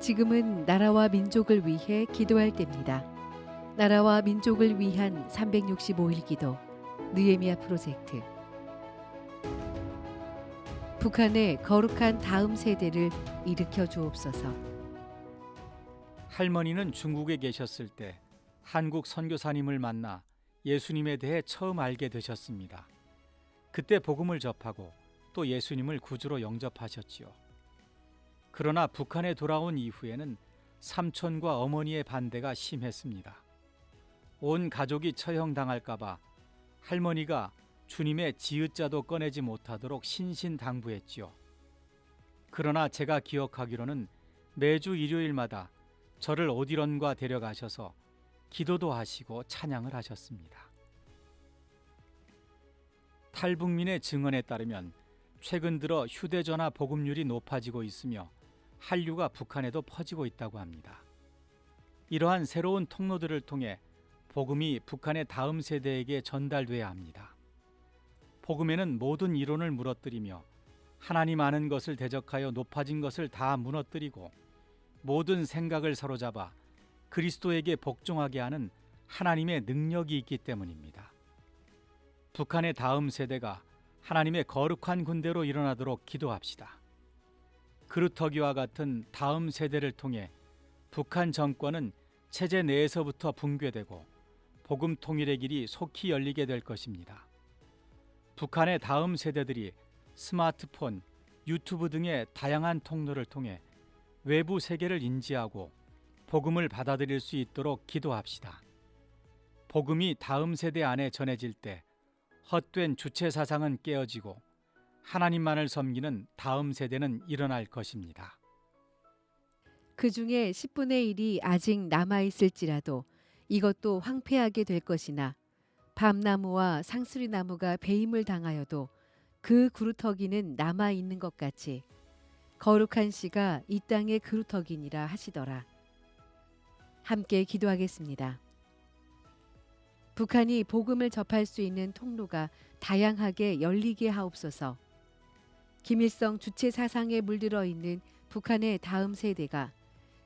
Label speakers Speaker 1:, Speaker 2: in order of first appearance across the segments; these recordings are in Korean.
Speaker 1: 지금은 나라와 민족을 위해 기도할 때입니다. 나라와 민족을 위한 365일 기도 느헤미야 프로젝트 북한의 거룩한 다음 세대를 일으켜 주옵소서.
Speaker 2: 할머니는 중국에 계셨을 때 한국 선교사님을 만나 예수님에 대해 처음 알게 되셨습니다. 그때 복음을 접하고 또 예수님을 구주로 영접하셨지요. 그러나 북한에 돌아온 이후에는 삼촌과 어머니의 반대가 심했습니다. 온 가족이 처형당할까봐 할머니가 주님의 지읒자도 꺼내지 못하도록 신신당부했지요. 그러나 제가 기억하기로는 매주 일요일마다 저를 어디론가 데려가셔서 기도도 하시고 찬양을 하셨습니다. 탈북민의 증언에 따르면 최근 들어 휴대전화 보급률이 높아지고 있으며 한류가 북한에도 퍼지고 있다고 합니다. 이러한 새로운 통로들을 통해 복음이 북한의 다음 세대에게 전달돼야 합니다. 복음에는 모든 이론을 무너뜨리며 하나님 아는 것을 대적하여 높아진 것을 다 무너뜨리고 모든 생각을 사로잡아 그리스도에게 복종하게 하는 하나님의 능력이 있기 때문입니다. 북한의 다음 세대가 하나님의 거룩한 군대로 일어나도록 기도합시다. 그루터기와 같은 다음 세대를 통해 북한 정권은 체제 내에서부터 붕괴되고 복음 통일의 길이 속히 열리게 될 것입니다. 북한의 다음 세대들이 스마트폰, 유튜브 등의 다양한 통로를 통해 외부 세계를 인지하고 복음을 받아들일 수 있도록 기도합시다. 복음이 다음 세대 안에 전해질 때 헛된 주체 사상은 깨어지고 하나님만을 섬기는 다음 세대는 일어날 것입니다.
Speaker 1: 그 중에 10분의 1이 아직 남아 있을지라도 이것도 황폐하게 될 것이나 밤나무와 상수리 나무가 배임을 당하여도 그 그루터기는 남아 있는 것 같이 거룩한 씨가 이 땅의 그루터기니라 하시더라. 함께 기도하겠습니다. 북한이 복음을 접할 수 있는 통로가 다양하게 열리게 하옵소서. 김일성 주체 사상에 물들어 있는 북한의 다음 세대가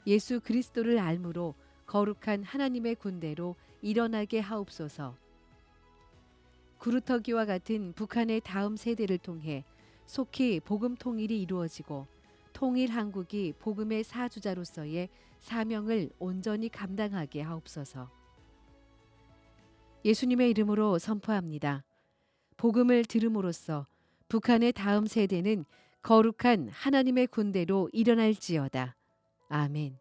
Speaker 1: 예수 그리스도를 알므로 거룩한 하나님의 군대로 일어나게 하옵소서. 구루터기와 같은 북한의 다음 세대를 통해 속히 복음 통일이 이루어지고 통일 한국이 복음의 사주자로서의 사명을 온전히 감당하게 하옵소서. 예수님의 이름으로 선포합니다. 복음을 들음으로써 북한의 다음 세대는 거룩한 하나님의 군대로 일어날지어다. 아멘.